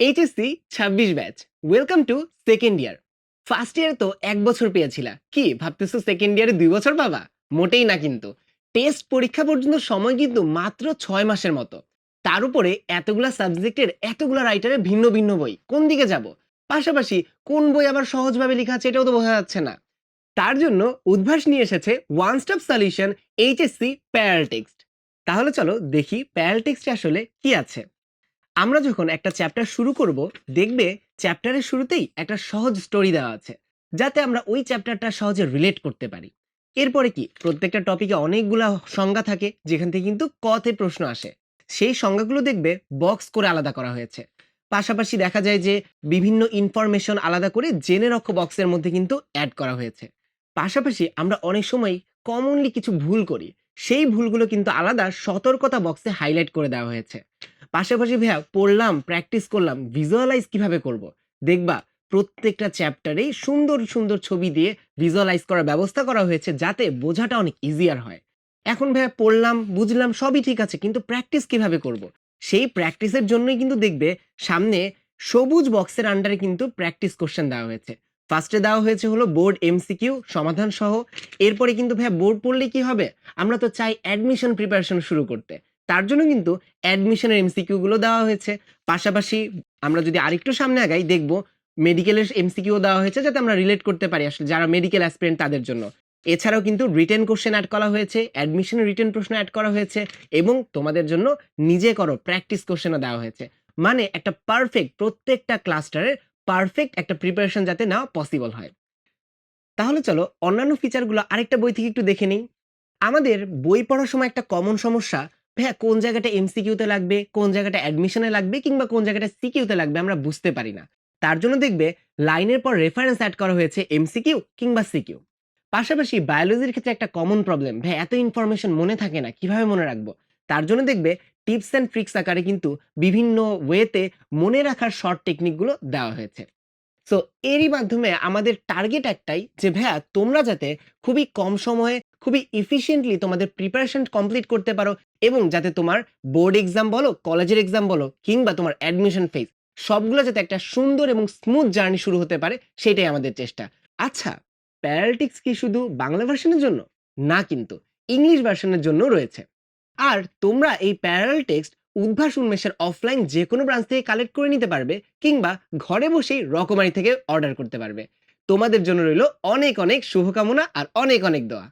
HSC ছাব্বিশ batch welcome to second year first year তো এক বছর পেয়েছিলা। কি, ভাবতেছো সেকেন্ড ইয়ারে দুই বছর পাবা? মোটেই না কিন্তু। টেস্ট পরীক্ষা পর্যন্ত সময় কিন্তু মাত্র ছয় মাসের মতো। তার উপরে এতগুলা সাবজেক্টের এতগুলা রাইটারের ভিন্ন ভিন্ন বই। কোন দিকে যাব? পাশাপাশি কোন বই আবার সহজভাবে লেখা আছে এটাও তো বোঝা যাচ্ছে না। তার জন্য উদ্ভাস নিয়ে এসেছে one stop solution HSC parallel text তাহলে চলো দেখি প্যারাল টেক্সটে আসলে কি আছে। আমরা যখন একটা চ্যাপ্টার শুরু করব, দেখবে চ্যাপ্টারের শুরুতেই একটা সহজ স্টোরি দেওয়া আছে, যাতে আমরা ওই চ্যাপ্টারটা সহজে রিলেট করতে পারি। এরপরে কি? প্রত্যেকটা টপিকে অনেকগুলা সংজ্ঞা থাকে, যেখান থেকে কিন্তু কতে প্রশ্ন আসে। সেই সংজ্ঞাগুলো দেখবে বক্স করে আলাদা করা হয়েছে। পাশাপাশি দেখা যায় যে বিভিন্ন ইনফরমেশন আলাদা করে জেনে রক্ষ বক্সের মধ্যে কিন্তু অ্যাড করা হয়েছে। পাশাপাশি আমরা অনেক সময় কমনলি কিছু ভুল করি, সেই ভুলগুলো কিন্তু আলাদা সতর্কতা বক্সে হাইলাইট করে দেওয়া হয়েছে। পাশাপাশি ভাইয়া পড়লাম প্র্যাকটিস করলাম ভিজুয়ালাইজ কীভাবে করব? দেখবা প্রত্যেকটা চ্যাপ্টারেই সুন্দর সুন্দর ছবি দিয়ে ভিজুয়ালাইজ করার ব্যবস্থা করা হয়েছে যাতে বোঝাটা অনেক ইজিয়ার হয়। এখন ভাইয়া পড়লাম, বুঝলাম, সবই ঠিক আছে, কিন্তু প্র্যাকটিস কীভাবে করব? সেই প্র্যাকটিসের জন্যই কিন্তু দেখবে সামনে সবুজ বক্সের আন্ডারে কিন্তু প্র্যাকটিস কোশ্চেন দেওয়া হয়েছে। ফার্স্টে দেওয়া হয়েছে হলো বোর্ড এমসিকিউ সমাধান সহ। এরপরে কিন্তু ভাইয়া বোর্ড পড়লে কি হবে? আমরা তো চাই অ্যাডমিশন প্রিপারেশন শুরু করতে। তার জন্য কিন্তু অ্যাডমিশনের এমসিকিউ গুলো দেওয়া হয়েছে। পাশাপাশি আমরা যদি আরেকটু সামনে আগাই, দেখব মেডিকেলের এমসিকিউ দেওয়া হয়েছে যাতে আমরা রিলেট করতে পারি আসলে যারা মেডিকেল অ্যাসপিরেন্ট তাদের জন্য। এছাড়াও কিন্তু রিটেন কোশ্চেন অ্যাড করা হয়েছে অ্যাডমিশনের রিটেন প্রশ্ন অ্যাড করা হয়েছে এবং তোমাদের জন্য নিজে করো প্র্যাকটিস কোশ্চেনও দেওয়া হয়েছে। মানে একটা পারফেক্ট প্রত্যেকটা ক্লাস্টারের পারফেক্ট একটা প্রিপারেশন যাতে নেওয়া পসিবল হয়। তাহলে চলো অন্যান্য ফিচারগুলো আরেকটা বই থেকে একটু দেখে নিই। আমাদের বই পড়ার সময় একটা কমন সমস্যা ভাইয়া কোন জায়গাটা এমসিকিউতে লাগবে, কোন জায়গাটা অ্যাডমিশনে লাগবে কিংবা কোন জায়গাটা সিকিউতে লাগবে আমরা বুঝতে পারি না। তার জন্য দেখবে লাইনের পর রেফারেন্স অ্যাড করা হয়েছে এমসিকিউ কিংবা সিকিউ পাশাপাশি বায়োলজির ক্ষেত্রে একটা কমন প্রবলেম ভাই, এত ইনফরমেশন মনে থাকে না, কীভাবে মনে রাখব? তার জন্য দেখবে টিপস অ্যান্ড ট্রিক্স আকারে কিন্তু বিভিন্ন ওয়েতে মনে রাখার শর্ট টেকনিকগুলো দেওয়া হয়েছে। সো এরই মাধ্যমে আমাদের টার্গেট একটাই যে, ভাইয়া, তোমরা যাতে খুবই কম সময়ে খুবই ইফিশিয়েন্টলি তোমাদের প্রিপারেশন কমপ্লিট করতে পারো এবং যাতে তোমার বোর্ড এক্সাম বলো কলেজের এক্সাম বলো, কিংবা তোমার অ্যাডমিশন ফেজ সবগুলো যাতে একটা সুন্দর এবং স্মুথ জার্নি শুরু হতে পারে, সেটাই আমাদের চেষ্টা। আচ্ছা প্যারালিটিক্স কি শুধু বাংলা ভার্সনের জন্য? না কিন্তু ইংলিশ ভার্সনের জন্য রয়েছে। আর তোমরা এই প্যারাল টেক্সট উদ্ভাস উন্মেষের অফলাইন যে কোনো ব্রাঞ্চ থেকে কালেক্ট করে নিতে পারবে, কিংবা ঘরে বসেই রকমারি থেকে অর্ডার করতে পারবে। তোমাদের জন্য রইল অনেক অনেক শুভকামনা আর অনেক অনেক দোয়া।